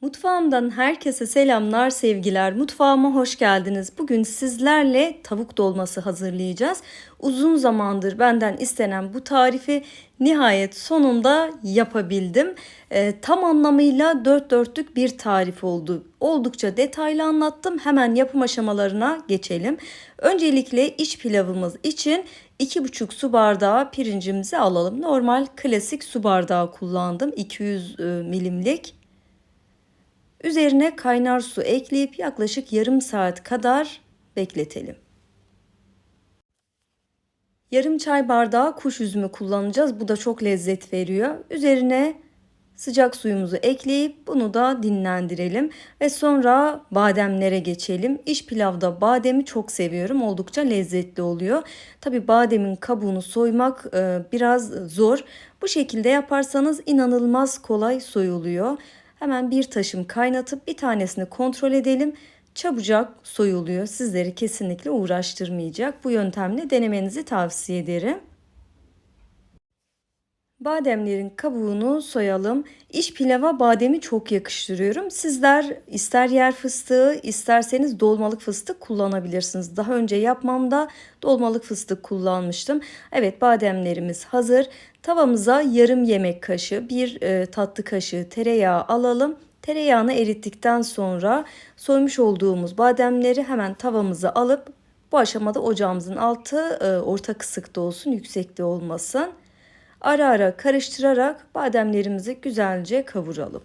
Mutfağımdan herkese selamlar, sevgiler. Mutfağıma hoş geldiniz. Bugün sizlerle tavuk dolması hazırlayacağız. Uzun zamandır benden istenen bu tarifi nihayet sonunda yapabildim. Ee, tam anlamıyla dört dörtlük bir tarif oldu. Oldukça detaylı anlattım. Hemen yapım aşamalarına geçelim. Öncelikle iç pilavımız için 2,5 su bardağı pirincimizi alalım. Normal klasik su bardağı kullandım. 200 e, milimlik. Üzerine kaynar su ekleyip yaklaşık yarım saat kadar bekletelim. Yarım çay bardağı kuş üzümü kullanacağız. Bu da çok lezzet veriyor. Üzerine sıcak suyumuzu ekleyip bunu da dinlendirelim ve sonra bademlere geçelim. İç pilavda bademi çok seviyorum. Oldukça lezzetli oluyor. Tabi bademin kabuğunu soymak e, biraz zor. Bu şekilde yaparsanız inanılmaz kolay soyuluyor. Hemen bir taşım kaynatıp bir tanesini kontrol edelim. Çabucak soyuluyor. Sizleri kesinlikle uğraştırmayacak. Bu yöntemle denemenizi tavsiye ederim. Bademlerin kabuğunu soyalım. İç pilava bademi çok yakıştırıyorum. Sizler ister yer fıstığı isterseniz dolmalık fıstık kullanabilirsiniz. Daha önce yapmamda dolmalık fıstık kullanmıştım. Evet bademlerimiz hazır. Tavamıza yarım yemek kaşığı bir e, tatlı kaşığı tereyağı alalım. Tereyağını erittikten sonra soymuş olduğumuz bademleri hemen tavamıza alıp bu aşamada ocağımızın altı e, orta kısıkta olsun yüksekte olmasın. Ara ara karıştırarak bademlerimizi güzelce kavuralım.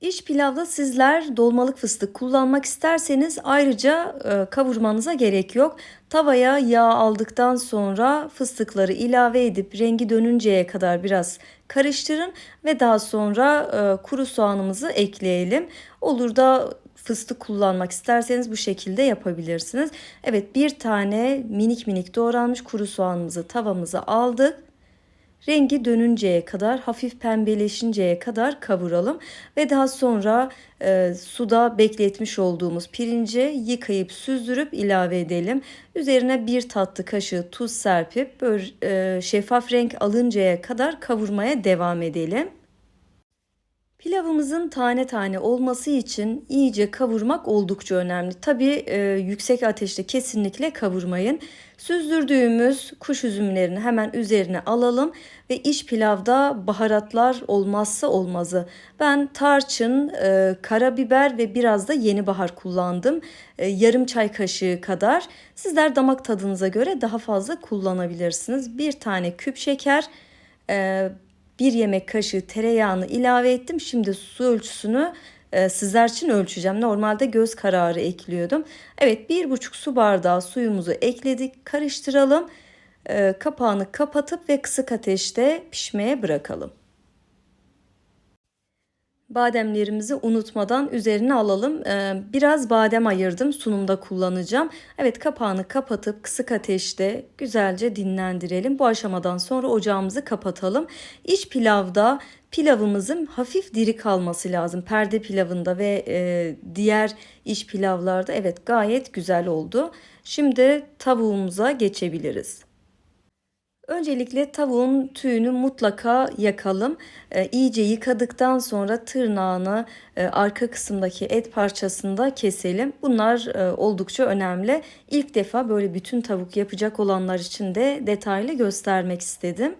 İç pilavda sizler dolmalık fıstık kullanmak isterseniz ayrıca e, kavurmanıza gerek yok. Tavaya yağ aldıktan sonra fıstıkları ilave edip rengi dönünceye kadar biraz karıştırın ve daha sonra e, kuru soğanımızı ekleyelim. Olur da fıstık kullanmak isterseniz bu şekilde yapabilirsiniz. Evet bir tane minik minik doğranmış kuru soğanımızı tavamıza aldık. Rengi dönünceye kadar hafif pembeleşinceye kadar kavuralım ve daha sonra e, suda bekletmiş olduğumuz pirinci yıkayıp süzdürüp ilave edelim. Üzerine bir tatlı kaşığı tuz serpip böyle e, şeffaf renk alıncaya kadar kavurmaya devam edelim. Pilavımızın tane tane olması için iyice kavurmak oldukça önemli. Tabi e, yüksek ateşte kesinlikle kavurmayın. Süzdürdüğümüz kuş üzümlerini hemen üzerine alalım ve iç pilavda baharatlar olmazsa olmazı. Ben tarçın, e, karabiber ve biraz da yeni bahar kullandım. E, yarım çay kaşığı kadar. Sizler damak tadınıza göre daha fazla kullanabilirsiniz. Bir tane küp şeker, e, bir yemek kaşığı tereyağını ilave ettim. Şimdi su ölçüsünü e, sizler için ölçeceğim. Normalde göz kararı ekliyordum. Evet bir buçuk su bardağı suyumuzu ekledik. Karıştıralım. E, kapağını kapatıp ve kısık ateşte pişmeye bırakalım. Bademlerimizi unutmadan üzerine alalım. Ee, biraz badem ayırdım sunumda kullanacağım. Evet kapağını kapatıp kısık ateşte güzelce dinlendirelim. Bu aşamadan sonra ocağımızı kapatalım. İç pilavda pilavımızın hafif diri kalması lazım. Perde pilavında ve e, diğer iç pilavlarda evet gayet güzel oldu. Şimdi tavuğumuza geçebiliriz. Öncelikle tavuğun tüyünü mutlaka yakalım. E, iyice yıkadıktan sonra tırnağını e, arka kısımdaki et parçasında keselim. Bunlar e, oldukça önemli. İlk defa böyle bütün tavuk yapacak olanlar için de detaylı göstermek istedim.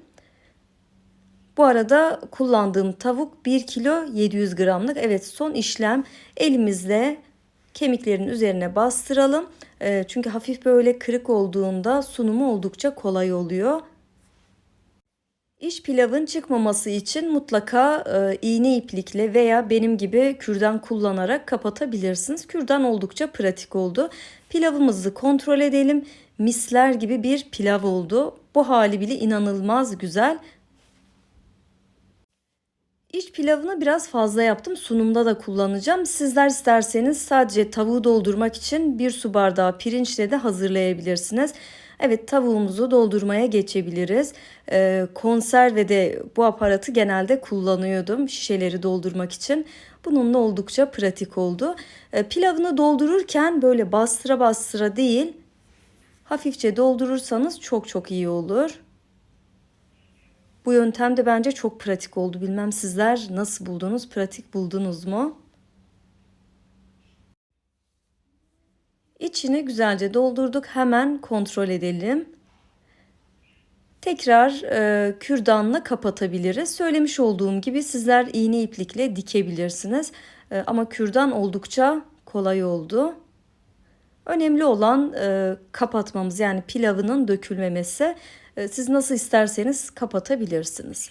Bu arada kullandığım tavuk 1 kilo 700 gramlık. Evet son işlem elimizle kemiklerin üzerine bastıralım. E, çünkü hafif böyle kırık olduğunda sunumu oldukça kolay oluyor. İş pilavın çıkmaması için mutlaka e, iğne iplikle veya benim gibi kürdan kullanarak kapatabilirsiniz. Kürdan oldukça pratik oldu. Pilavımızı kontrol edelim. Misler gibi bir pilav oldu. Bu hali bile inanılmaz güzel. İç pilavını biraz fazla yaptım. Sunumda da kullanacağım. Sizler isterseniz sadece tavuğu doldurmak için bir su bardağı pirinçle de hazırlayabilirsiniz. Evet tavuğumuzu doldurmaya geçebiliriz. Ee, konservede bu aparatı genelde kullanıyordum şişeleri doldurmak için. Bununla oldukça pratik oldu. Ee, pilavını doldururken böyle bastıra bastıra değil hafifçe doldurursanız çok çok iyi olur. Bu yöntem de bence çok pratik oldu. Bilmem sizler nasıl buldunuz? Pratik buldunuz mu? İçini güzelce doldurduk. Hemen kontrol edelim. Tekrar e, kürdanla kapatabiliriz. Söylemiş olduğum gibi sizler iğne iplikle dikebilirsiniz. E, ama kürdan oldukça kolay oldu. Önemli olan e, kapatmamız yani pilavının dökülmemesi. E, siz nasıl isterseniz kapatabilirsiniz.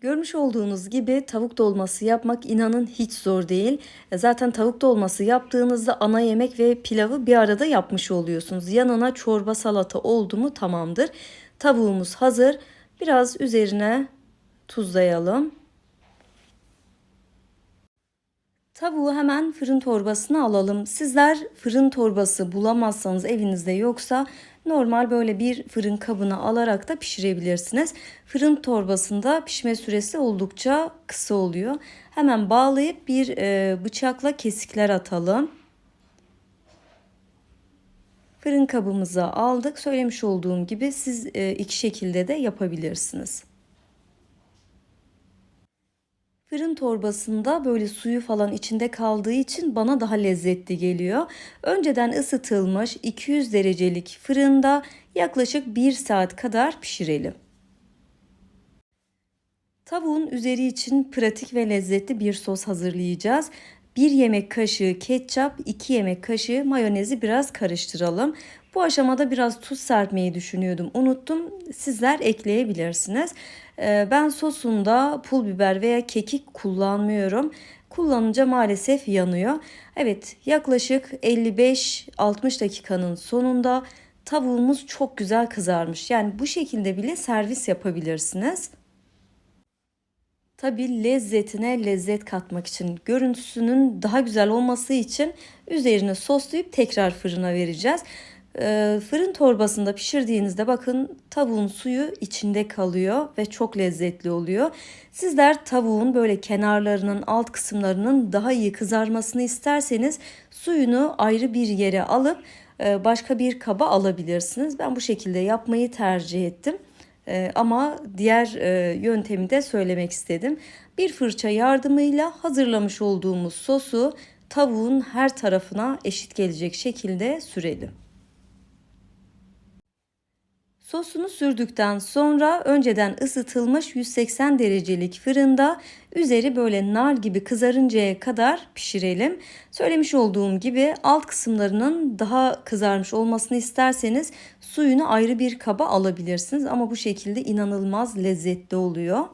Görmüş olduğunuz gibi tavuk dolması yapmak inanın hiç zor değil. E, Zaten tavuk dolması yaptığınızda ana yemek ve pilavı bir arada yapmış oluyorsunuz. Yanına çorba salata oldu mu tamamdır. Tavuğumuz hazır. Biraz üzerine tuzlayalım. Tavuğu hemen fırın torbasına alalım. Sizler fırın torbası bulamazsanız evinizde yoksa normal böyle bir fırın kabına alarak da pişirebilirsiniz. Fırın torbasında pişme süresi oldukça kısa oluyor. Hemen bağlayıp bir e, bıçakla kesikler atalım. Fırın kabımıza aldık. Söylemiş olduğum gibi siz e, iki şekilde de yapabilirsiniz. Fırın torbasında böyle suyu falan içinde kaldığı için bana daha lezzetli geliyor. Önceden ısıtılmış 200 derecelik fırında yaklaşık 1 saat kadar pişirelim. Tavuğun üzeri için pratik ve lezzetli bir sos hazırlayacağız. 1 yemek kaşığı ketçap, 2 yemek kaşığı mayonezi biraz karıştıralım. Bu aşamada biraz tuz serpmeyi düşünüyordum. Unuttum. Sizler ekleyebilirsiniz. Ee, ben sosunda pul biber veya kekik kullanmıyorum. Kullanınca maalesef yanıyor. Evet yaklaşık 55-60 dakikanın sonunda tavuğumuz çok güzel kızarmış. Yani bu şekilde bile servis yapabilirsiniz. Tabi lezzetine lezzet katmak için, görüntüsünün daha güzel olması için üzerine soslayıp tekrar fırına vereceğiz. Ee, fırın torbasında pişirdiğinizde bakın tavuğun suyu içinde kalıyor ve çok lezzetli oluyor. Sizler tavuğun böyle kenarlarının alt kısımlarının daha iyi kızarmasını isterseniz suyunu ayrı bir yere alıp e, başka bir kaba alabilirsiniz. Ben bu şekilde yapmayı tercih ettim. Ee, ama diğer e, yöntemi de söylemek istedim. Bir fırça yardımıyla hazırlamış olduğumuz sosu tavuğun her tarafına eşit gelecek şekilde sürelim. Sosunu sürdükten sonra önceden ısıtılmış 180 derecelik fırında üzeri böyle nar gibi kızarıncaya kadar pişirelim. Söylemiş olduğum gibi alt kısımlarının daha kızarmış olmasını isterseniz suyunu ayrı bir kaba alabilirsiniz ama bu şekilde inanılmaz lezzetli oluyor.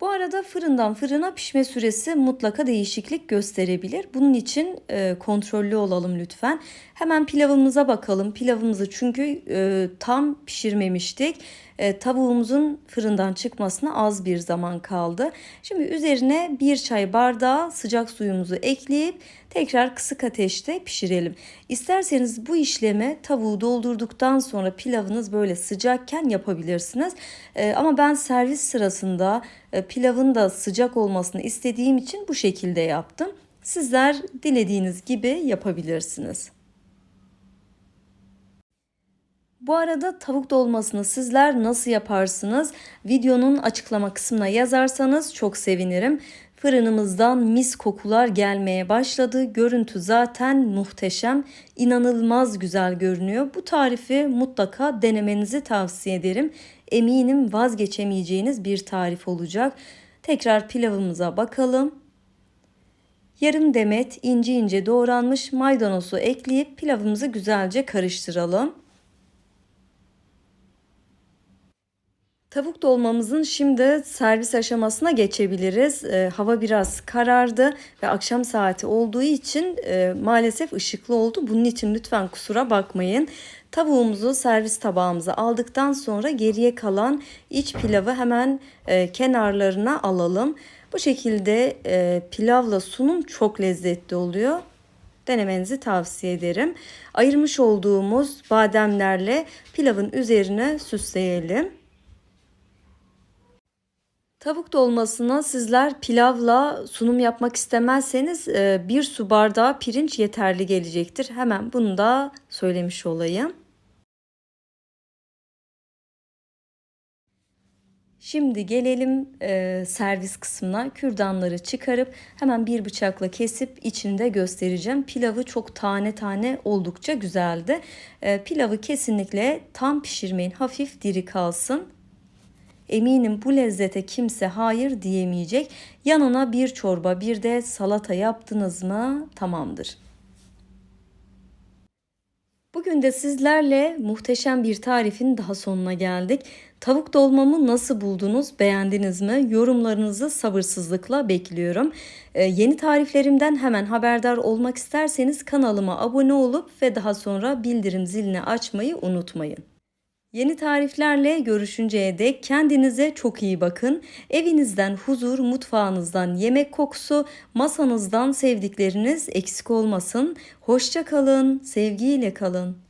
Bu arada fırından fırına pişme süresi mutlaka değişiklik gösterebilir. Bunun için e, kontrollü olalım lütfen. Hemen pilavımıza bakalım. Pilavımızı çünkü e, tam pişirmemiştik. E, tavuğumuzun fırından çıkmasına az bir zaman kaldı. Şimdi üzerine bir çay bardağı sıcak suyumuzu ekleyip tekrar kısık ateşte pişirelim. İsterseniz bu işlemi tavuğu doldurduktan sonra pilavınız böyle sıcakken yapabilirsiniz. E, ama ben servis sırasında e, pilavın da sıcak olmasını istediğim için bu şekilde yaptım. Sizler dilediğiniz gibi yapabilirsiniz. Bu arada tavuk dolmasını sizler nasıl yaparsınız? Videonun açıklama kısmına yazarsanız çok sevinirim. Fırınımızdan mis kokular gelmeye başladı. Görüntü zaten muhteşem. inanılmaz güzel görünüyor. Bu tarifi mutlaka denemenizi tavsiye ederim. Eminim vazgeçemeyeceğiniz bir tarif olacak. Tekrar pilavımıza bakalım. Yarım demet ince ince doğranmış maydanozu ekleyip pilavımızı güzelce karıştıralım. Tavuk dolmamızın şimdi servis aşamasına geçebiliriz. E, hava biraz karardı ve akşam saati olduğu için e, maalesef ışıklı oldu. Bunun için lütfen kusura bakmayın. Tavuğumuzu servis tabağımıza aldıktan sonra geriye kalan iç pilavı hemen e, kenarlarına alalım. Bu şekilde e, pilavla sunum çok lezzetli oluyor denemenizi tavsiye ederim. Ayırmış olduğumuz bademlerle pilavın üzerine süsleyelim. Tavuk dolmasına sizler pilavla sunum yapmak istemezseniz e, bir su bardağı pirinç yeterli gelecektir. Hemen bunu da söylemiş olayım. Şimdi gelelim e, servis kısmına. Kürdanları çıkarıp hemen bir bıçakla kesip içinde göstereceğim. Pilavı çok tane tane oldukça güzeldi. E, pilavı kesinlikle tam pişirmeyin. Hafif diri kalsın. Eminim bu lezzete kimse hayır diyemeyecek. Yanına bir çorba bir de salata yaptınız mı tamamdır. Bugün de sizlerle muhteşem bir tarifin daha sonuna geldik. Tavuk dolmamı nasıl buldunuz? Beğendiniz mi? Yorumlarınızı sabırsızlıkla bekliyorum. Ee, yeni tariflerimden hemen haberdar olmak isterseniz kanalıma abone olup ve daha sonra bildirim zilini açmayı unutmayın. Yeni tariflerle görüşünceye dek kendinize çok iyi bakın. Evinizden huzur, mutfağınızdan yemek kokusu, masanızdan sevdikleriniz eksik olmasın. Hoşça kalın, sevgiyle kalın.